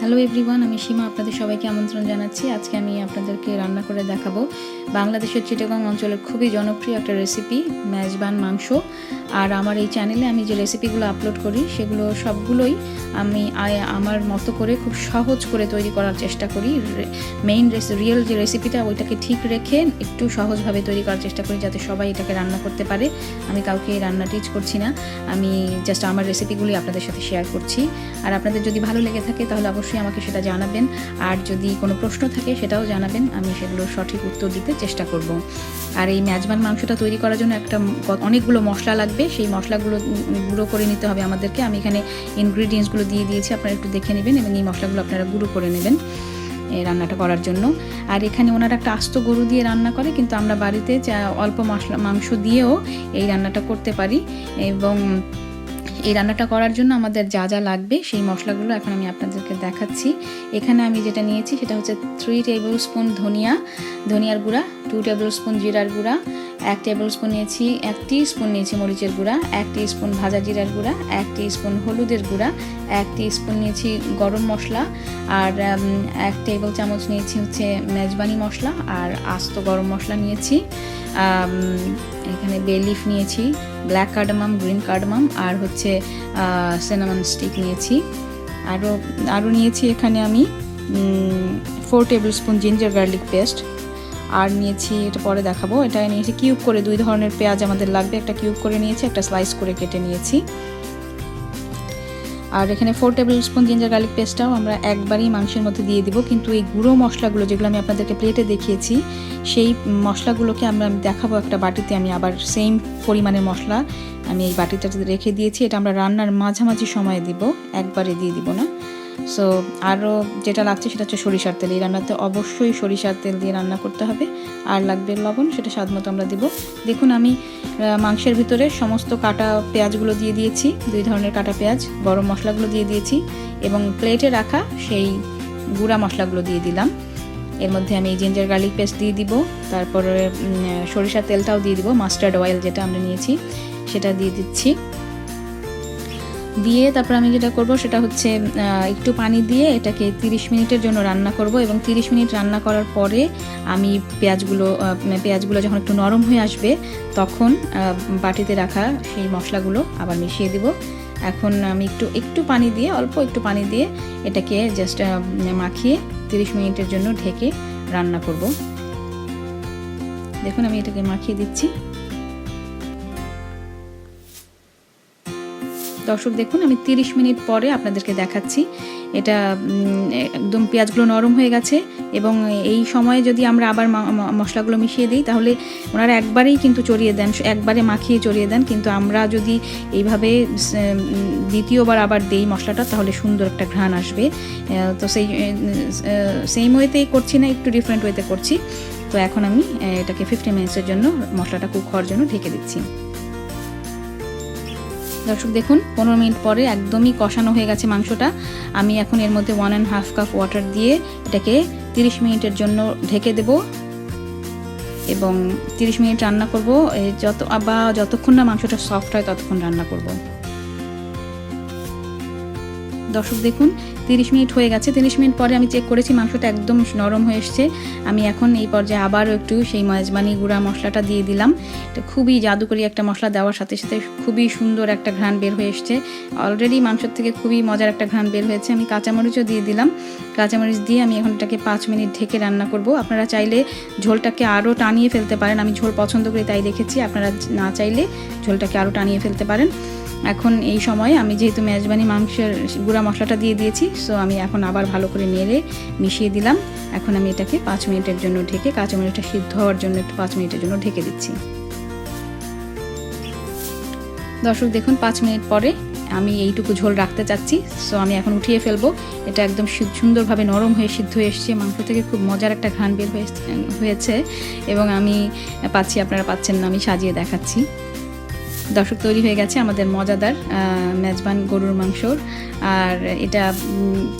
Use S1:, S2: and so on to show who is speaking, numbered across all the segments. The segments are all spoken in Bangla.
S1: হ্যালো এভরিওয়ান আমি সীমা আপনাদের সবাইকে আমন্ত্রণ জানাচ্ছি। আজকে আমি আপনাদেরকে রান্না করে দেখাবো। বাংলাদেশের চিটাগং অঞ্চলের খুবই জনপ্রিয় একটা রেসিপি মেজবান মাংস। আর আমার এই চ্যানেলে আমি যে রেসিপিগুলো আপলোড করি, সেগুলো সবগুলোই আমি আমার মতো করে খুব সহজ করে তৈরি করার চেষ্টা করি। মেইন রিয়েল যে রেসিপিটা ওইটাকে ঠিক রেখে একটু সহজভাবে তৈরি করার চেষ্টা করি, যাতে সবাই এটাকে রান্না করতে পারে। আমি কাউকে রান্না টিচ করছি না। আমি জাস্ট আমার রেসিপিগুলি আপনাদের সাথে শেয়ার করছি। আর আপনাদের যদি ভালো লেগে থাকে, তাহলে অবশ্যই আমাকে সেটা জানাবেন। আর যদি কোনো প্রশ্ন থাকে সেটাও জানাবেন, আমি সেগুলোর সঠিক উত্তর দিতে চেষ্টা করব। আর এই মেজবান মাংসটা তৈরি করার জন্য একটা অনেকগুলো মশলা লাগবে। সেই মশলাগুলো গুঁড়ো করে নিতে হবে আমাদেরকে। আমি এখানে ইনগ্রিডিয়েন্টসগুলো দিয়ে দিয়েছি, আপনারা একটু দেখে নেবেন এবং এই মশলাগুলো আপনারা গুঁড়ো করে নেবেন এই রান্নাটা করার জন্য। আর এখানে ওনারা একটা আস্ত গরু দিয়ে রান্না করে, কিন্তু আমরা বাড়িতে অল্প মশলা, মাংস দিয়েও এই রান্নাটা করতে পারি। এবং এই রান্নাটা করার জন্য আমাদের যা যা লাগবে সেই মশলাগুলো এখন আমি আপনাদেরকে দেখাচ্ছি। এখানে আমি যেটা নিয়েছি সেটা হচ্ছে থ্রি টেবিল স্পুন ধনিয়া, ধনিয়ার গুঁড়া টু টেবিল স্পুন জিরার গুঁড়া এক টেবিল স্পুন নিয়েছি, এক টি স্পুন নিয়েছি মরিচের গুঁড়া, এক টি স্পুন ভাজা জিরার গুঁড়া, এক টি স্পুন হলুদের গুঁড়া, এক টি স্পুন নিয়েছি গরম মশলা, আর এক টেবিল চামচ নিয়েছি হচ্ছে মেজবানি মশলা, আর আস্ত গরম মশলা নিয়েছি এখানে বে লিফ নিয়েছি ব্ল্যাক কার্ডামাম গ্রিন কার্ডামাম আর হচ্ছে সিনামন স্টিক নিয়েছি আরও আরও নিয়েছি এখানে আমি four tablespoon ginger garlic paste আর নিয়েছি, এটা পরে দেখাবো। এটা নিয়েছি কিউব করে দুই ধরনের পেঁয়াজ আমাদের লাগবে। একটা কিউব করে নিয়েছি, একটা স্লাইস করে কেটে নিয়েছি। আর এখানে four table spoon ginger garlic পেস্টটাও আমরা একবারই মাংসের মধ্যে দিয়ে দিব। কিন্তু এই গুঁড়ো মশলাগুলো যেগুলো আমি আপনাদেরকে প্লেটে দেখিয়েছি, সেই মশলাগুলোকে আমরা আমি দেখাবো একটা বাটিতে। আমি আবার সেম পরিমাণের মশলা আমি এই বাটিটাতে রেখে দিয়েছি। এটা আমরা রান্নার মাঝামাঝি সময়ে দিব, একবারে দিয়ে দিব না। সো আরও যেটা লাগছে সেটা হচ্ছে সরিষার তেল। এই রান্নাতে অবশ্যই সরিষার তেল দিয়ে রান্না করতে হবে। আর লাগবে লবণ, সেটা স্বাদ মতো আমরা দিব। দেখুন আমি মাংসের ভিতরে সমস্ত কাটা পেঁয়াজগুলো দিয়ে দিয়েছি, দুই ধরনের কাটা পেঁয়াজ, গরম মশলাগুলো দিয়ে দিয়েছি এবং প্লেটে রাখা সেই গুঁড়া মশলাগুলো দিয়ে দিলাম। এর মধ্যে আমি জিঞ্জার গার্লিক পেস্ট দিয়ে দিব, তারপরে সরিষার তেলটাও দিয়ে দিব মাস্টার্ড অয়েল যেটা আমরা নিয়েছি, সেটা দিয়ে দিচ্ছি। দিয়ে তারপর আমি যেটা করব সেটা হচ্ছে একটু পানি দিয়ে এটাকে 30 মিনিটের জন্য রান্না করব এবং 30 মিনিট রান্না করার পরে আমি পেঁয়াজগুলো পেঁয়াজগুলো যখন একটু নরম হয়ে আসবে তখন বাটিতে রাখা সেই মশলাগুলো আবার মিশিয়ে দিব। এখন আমি একটু একটু পানি দিয়ে, অল্প একটু পানি দিয়ে এটাকে জাস্ট মাখিয়ে 30 মিনিটের জন্য ঢেকে রান্না করব। দেখুন আমি এটাকে মাখিয়ে দিচ্ছি। দর্শক দেখুন, আমি 30 মিনিট পরে আপনাদেরকে দেখাচ্ছি। এটা একদম পেঁয়াজগুলো নরম হয়ে গেছে এবং এই সময়ে যদি আমরা আবার মশলাগুলো মিশিয়ে দিই, তাহলে ওনারা একবারেই কিন্তু চড়িয়ে দেন, একবারে মাখিয়ে চড়িয়ে দেন। কিন্তু আমরা যদি এইভাবে দ্বিতীয়বার আবার দেই মশলাটা, তাহলে সুন্দর একটা ঘ্রাণ আসবে। তো সেই সেম ওয়েতেই করছি না, একটু ডিফারেন্ট ওয়েতে করছি। তো এখন আমি এটাকে ফিফটি মিনিটসের জন্য মশলাটা কুক হওয়ার জন্য ঢেকে দিচ্ছি। দর্শক দেখুন, পনেরো মিনিট পরে একদমই কষানো হয়ে গেছে মাংসটা। আমি এখন এর মধ্যে one and half cup water দিয়ে এটাকে তিরিশ মিনিটের জন্য ঢেকে দেব। এবং তিরিশ মিনিট রান্না করব। যত বা যতক্ষণ না মাংসটা সফট হয় ততক্ষণ রান্না করব। দর্শক দেখুন, তিরিশ মিনিট হয়ে গেছে, তিরিশ মিনিট পরে আমি চেক করেছি, মাংসটা একদম নরম হয়ে এসছে। আমি এখন এই পর্যায়ে আবারও একটু সেই মেজবানি গুঁড়া মশলাটা দিয়ে দিলাম। এটা খুবই জাদুকরি একটা মশলা দেওয়ার সাথে সাথে খুবই সুন্দর একটা ঘ্রাণ বের হয়ে এসছে। অলরেডি মাংসের থেকে খুবই মজার একটা ঘ্রাণ বের হয়েছে। আমি কাঁচামরিচও দিয়ে দিলাম। কাঁচামরিচ দিয়ে আমি এখন এটাকে পাঁচ মিনিট ঢেকে রান্না করব। আপনারা চাইলে ঝোলটাকে আরও টানিয়ে ফেলতে পারেন। আমি ঝোল পছন্দ করি তাই রেখেছি। আপনারা না চাইলে ঝোলটাকে আরও টানিয়ে ফেলতে পারেন। এখন এই সময় আমি যেহেতু মেজবানি মাংসের গুঁড়া মশলাটা দিয়ে দিয়েছি সো আমি এখন আবার ভালো করে নেড়ে মিশিয়ে দিলাম। এখন আমি এটাকে পাঁচ মিনিটের জন্য ঢেকে কাঁচামরিচটা সিদ্ধ হওয়ার জন্য একটু পাঁচ মিনিটের জন্য ঢেকে দিচ্ছি। দর্শক, দেখুন, পাঁচ মিনিট পরে আমি এইটুকু ঝোল রাখতে চাচ্ছি সো আমি এখন উঠিয়ে ফেলব। এটা একদম সুন্দরভাবে নরম হয়ে সিদ্ধ হয়ে এসছে, মাংস থেকে খুব মজার একটা ঘ্রাণ বের হয়ে হয়েছে, এবং আমি পাচ্ছি, আপনারা পাচ্ছেন না, আমি সাজিয়ে দেখাচ্ছি। দর্শক তৈরি হয়ে গেছে আমাদের মজাদার মেজবান গরুর মাংসর। আর এটা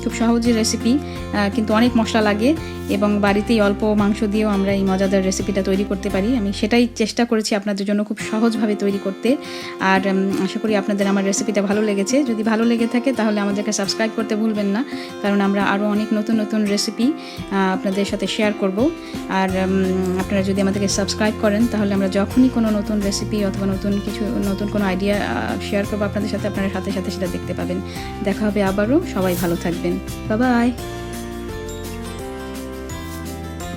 S1: খুব সহজের রেসিপি কিন্তু অনেক মশলা লাগে এবং বাড়িতেই অল্প মাংস দিয়েও আমরা এই মজাদার রেসিপিটা তৈরি করতে পারি। আমি সেটাই চেষ্টা করেছি আপনাদের জন্য খুব সহজভাবে তৈরি করতে। আর আশা করি আপনাদের আমার রেসিপিটা ভালো লেগেছে। যদি ভালো লেগে থাকে তাহলে আমাদেরকে সাবস্ক্রাইব করতে ভুলবেন না, কারণ আমরা আরও অনেক নতুন নতুন রেসিপি আপনাদের সাথে শেয়ার করব। আর আপনারা যদি আমাদেরকে সাবস্ক্রাইব করেন তাহলে আমরা যখনই কোনো নতুন রেসিপি অথবা নতুন কিছু নতুন কোনো আইডিয়া শেয়ার করব আপনাদের সাথে, আপনারা সাথে সাথে সেটা দেখতে পাবেন। দেখা হবে আবারও। সবাই ভালো থাকবেন। বাবাই